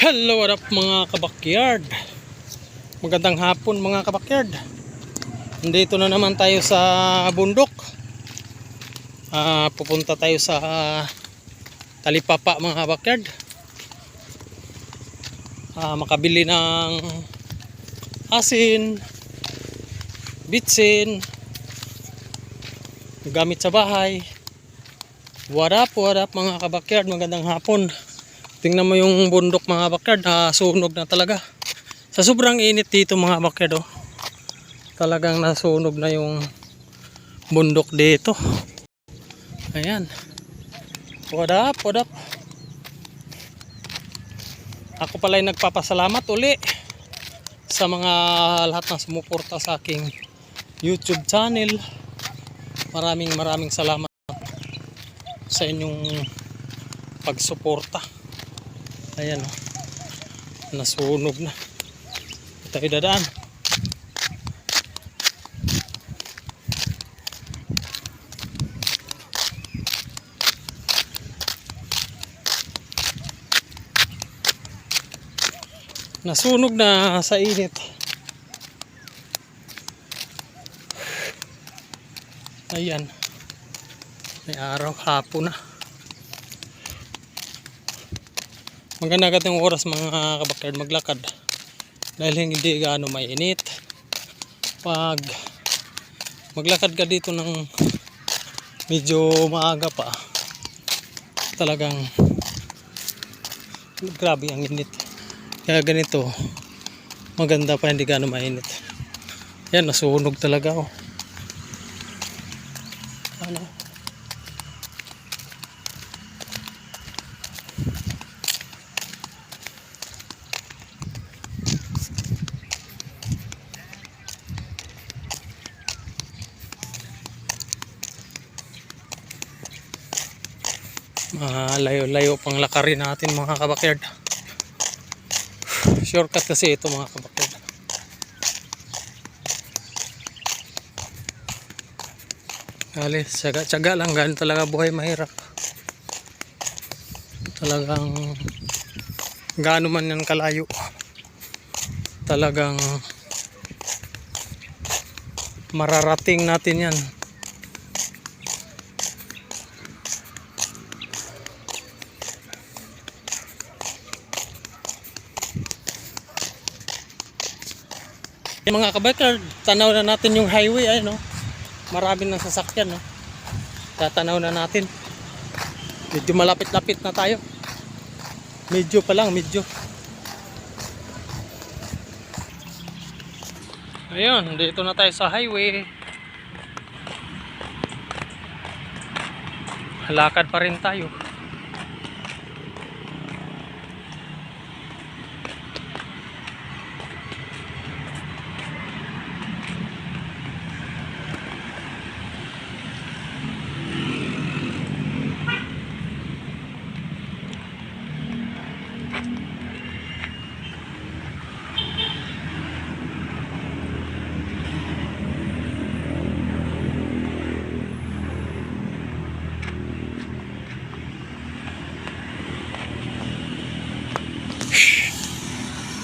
Hello, what up mga kabakyard? Magandang hapon mga kabakyard. Nandito na naman tayo sa bundok. Ah, pupunta tayo sa Talipapa mga kabakyard. Ah, makabili ng asin, bitsin, gamit sa bahay. What up, what up mga kabakyard? Magandang hapon. Tingnan mo yung bundok mga backyard, nasunog na talaga. Sa sobrang init dito mga backyard, oh. Talagang nasunog na yung bundok dito. Ayan. What up, what up? Ako pala yung nagpapasalamat uli sa mga lahat na sumuporta sa aking YouTube channel. Maraming maraming salamat sa inyong pagsuporta. Ayan oh. Nasunog na. Tayo dadaan. Nasunog na sa init. Ayan. May araw, hapon na. Maganda agad yung oras mga kabakyard maglakad. Dahil hindi gaano may init. Pag maglakad ka dito ng medyo maaga pa, talagang grabe ang init. Kaya ganito, maganda pa hindi gaano mainit. Yan, nasunog talaga oh. Ano? Layo-layo pang lakarin natin mga kabakyard. Shortcut kasi ito mga kabakyard. Kali, tsaga, tsaga lang. Ganun talaga buhay mahirap. Talagang gaano man yan kalayo. Talagang mararating natin yan mga kabiker, tanaw na natin yung highway ay no. Marami ng sasakyan no. Tatanaw na natin. Medyo malapit-lapit na tayo. Medyo pa lang, medyo. Ayun, dito na tayo sa highway. Lakad pa rin tayo.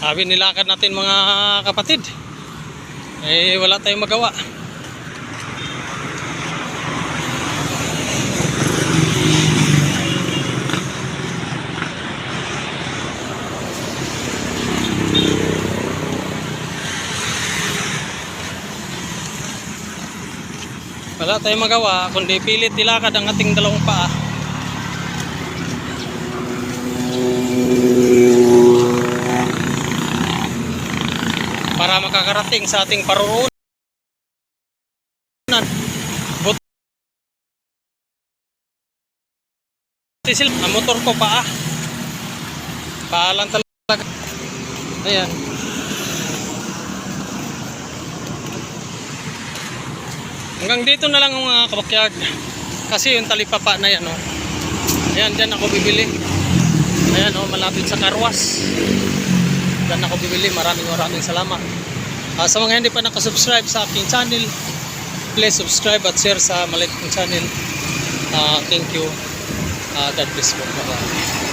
Sabi nilakad natin mga kapatid. Eh wala tayong magawa. Wala tayong magawa kundi pilit ilakad ang ating dalawang paa. Para makakarating sa ating. But Sisil, ang motor ko paa. Paa lang talaga. Ayan. Hanggang dito na lang ang mga kabakyard. Kasi yung talipapa na yan, oh. Ayan, dyan ako bibili. Ayan, oh, malapit sa karwas. Diyan ako bibili. Maraming maraming salamat. Ah, sa mga hindi pa nakasubscribe sa aking channel, please subscribe at share sa maliit kong channel. Ah, thank you. Ah, God bless po. Bye-bye.